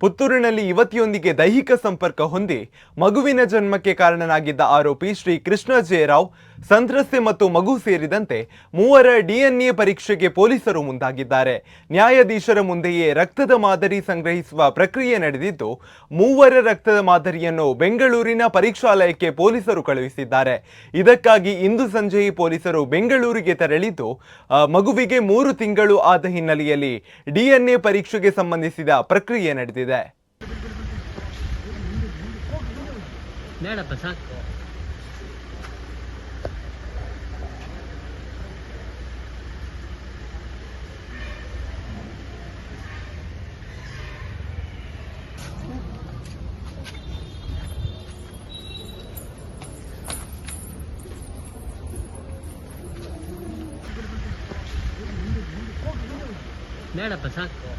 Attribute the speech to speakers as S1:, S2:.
S1: ಪುತ್ತೂರಿನಲ್ಲಿ ಯುವತಿಯೊಂದಿಗೆ ದೈಹಿಕ ಸಂಪರ್ಕ ಹೊಂದಿ ಮಗುವಿನ ಜನ್ಮಕ್ಕೆ ಕಾರಣನಾಗಿದ್ದ ಆರೋಪಿ ಶ್ರೀ ಕೃಷ್ಣ ಜಯರಾವ್, ಸಂತ್ರಸ್ತೆ ಮತ್ತು ಮಗು ಸೇರಿದಂತೆ ಮೂವರ ಡಿಎನ್ಎ ಪರೀಕ್ಷೆಗೆ ಪೊಲೀಸರು ಮುಂದಾಗಿದ್ದಾರೆ. ನ್ಯಾಯಾಧೀಶರ ಮುಂದೆಯೇ ರಕ್ತದ ಮಾದರಿ ಸಂಗ್ರಹಿಸುವ ಪ್ರಕ್ರಿಯೆ ನಡೆದಿದ್ದು, ಮೂವರ ರಕ್ತದ ಮಾದರಿಯನ್ನು ಬೆಂಗಳೂರಿನ ಪರೀಕ್ಷಾಲಯಕ್ಕೆ ಪೊಲೀಸರು ಕಳುಹಿಸಿದ್ದಾರೆ. ಇದಕ್ಕಾಗಿ ಇಂದು ಸಂಜೆ ಪೊಲೀಸರು ಬೆಂಗಳೂರಿಗೆ ತೆರಳಿದ್ದು ಮಗುವಿಗೆ ಮೂರು ತಿಂಗಳು ಆದ ಹಿನ್ನೆಲೆಯಲ್ಲಿ ಡಿಎನ್ಎ ಪರೀಕ್ಷೆಗೆ ಸಂಬಂಧಿಸಿದ ಪ್ರಕ್ರಿಯೆ ನಡೆದಿದೆ.
S2: ಬೇಡಪ್ಪ ಸಾಕು ಬೇಡಪ್ಪ ಸಾಕು